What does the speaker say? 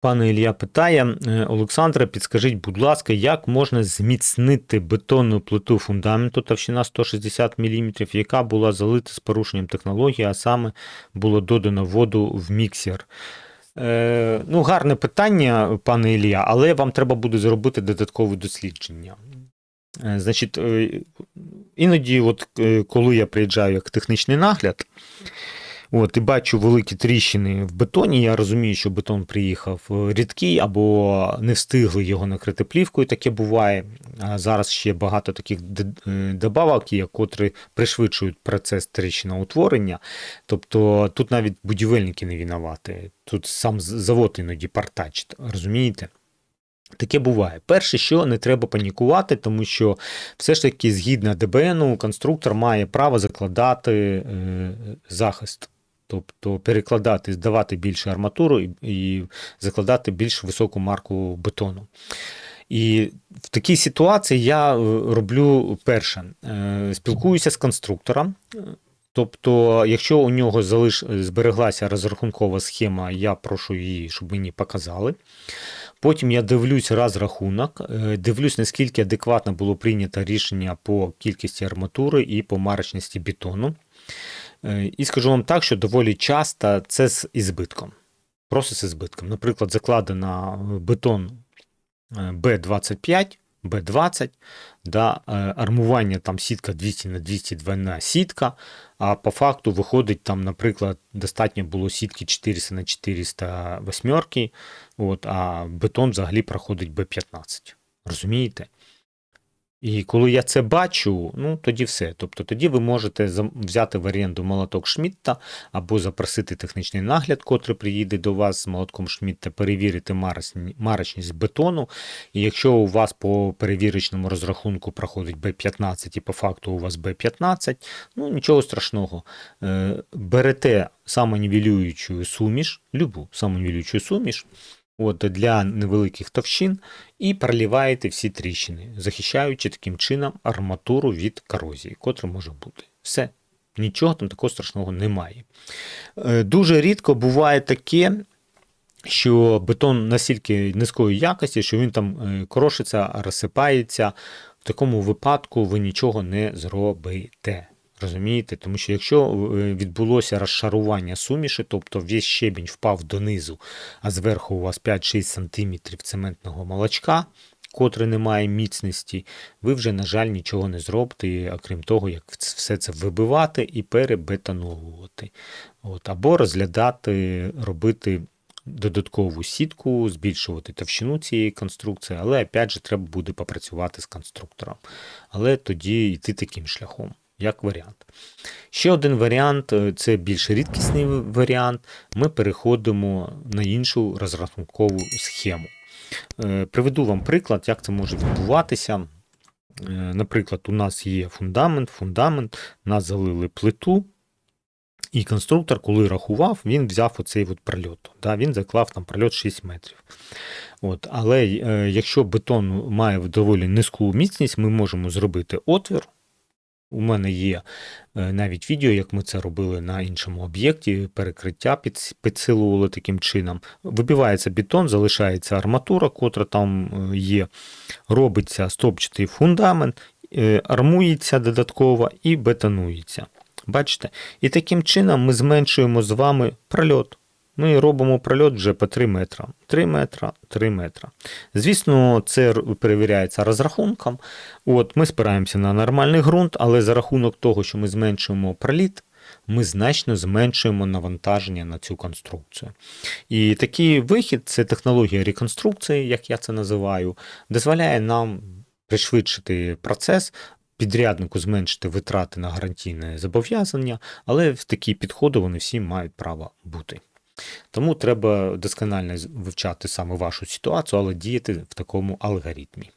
Пане Ілля питає, е, Олександре, підскажіть, будь ласка, як можна зміцнити бетонну плиту фундаменту товщина 160 мм, яка була залита з порушенням технології, а саме було додано воду в міксер? Е, ну, гарне питання, пане Ілля, але вам треба буде зробити додаткове дослідження. Е, значить, е, іноді, от, е, коли я приїжджаю як технічний нагляд, От, і бачу великі тріщини в бетоні. Я розумію, що бетон приїхав е, рідкий або не встигли його накрити плівкою, таке буває. А зараз ще багато таких е, добавок є, котрі пришвидшують процес тріщиноутворення. Тобто тут навіть будівельники не винуваті. Тут сам завод іноді партачить, розумієте? Таке буває. Перше, що не треба панікувати, тому що все ж таки, згідно ДБНу, конструктор має право закладати е, захист. Тобто перекладати, здавати більше арматуру і, і закладати більш високу марку бетону. І в такій ситуації я е, роблю перше, е, спілкуюся з конструктором. Тобто, якщо у нього залиш... збереглася розрахункова схема, я прошу її, щоб мені показали. Потім я дивлюсь розрахунок, е, дивлюсь, наскільки адекватно було прийнято рішення по кількості арматури і по марочності бетону. Е, І скажу вам так, що доволі часто це з ізбитком. Просто з ізбитком. Наприклад, закладена бетон е, Б25, Б20, да, е, армування там сітка 200 на 202 сітка, а по факту виходить там, наприклад, достатньо було сітки 400 на 400 восьмерки, от, а бетон взагалі проходить Б15. Розумієте? І коли я це бачу, ну тоді все. Тобто тоді ви можете взяти в оренду молоток Шмідта або запросити технічний нагляд, котрий приїде до вас з молотком Шмідта, перевірити марочність бетону. І якщо у вас по перевірочному розрахунку проходить Б15 і по факту у вас Б15, ну нічого страшного. Е, Берете самонівелюючу суміш, любу самонівелюючу суміш. От для невеликих товщин і проливаєте всі тріщини, захищаючи таким чином арматуру від корозії, котра може бути. Все. Нічого там такого страшного немає. Е, Дуже рідко буває таке, що бетон настільки низької якості, що він там е, корошиться, розсипається. В такому випадку ви нічого не зробите. Розумієте? Тому що якщо е, відбулося розшарування суміші, тобто весь щебінь впав донизу, а зверху у вас 5-6 см цементного молочка, котре не має міцності, ви вже, на жаль, нічого не зробите, окрім того, як все це вибивати і перебетоновувати. От, або розглядати, робити додаткову сітку, збільшувати товщину цієї конструкції, але опять же треба буде попрацювати з конструктором. Але тоді йти таким шляхом. Як варіант. Ще один варіант е, це більш рідкісний варіант. Ми переходимо на іншу розрахункову схему. Е, Приведу вам приклад, як це може відбуватися. Е, Наприклад, у нас є фундамент, фундамент, нас залили плиту, і конструктор, коли рахував, він взяв оцей от прольот. Да, він заклав там прольот 6 метрів. От, але е, якщо бетон має доволі низьку міцність, ми можемо зробити отвір. У мене є е, навіть відео, як ми це робили на іншому об'єкті, перекриття під, підсилували таким чином. Вибивається бетон, залишається арматура, котра там е, є, робиться стопчатий фундамент, е, армується додатково і бетонується. Бачите? І таким чином ми зменшуємо з вами прольот. Ми робимо прольот вже по 3 метра. 3 метра, 3 метра. Звісно, це перевіряється розрахунком. От Ми спираємося на нормальний ґрунт, але за рахунок того, що ми зменшуємо проліт, ми значно зменшуємо навантаження на цю конструкцію. І такий вихід це технологія реконструкції, як я це називаю, дозволяє нам пришвидшити процес. Підряднику зменшити витрати на гарантійне зобов'язання, але в такі підходи вони всі мають право бути. Тому треба досконально вивчати саме вашу ситуацію, але діяти в такому алгоритмі.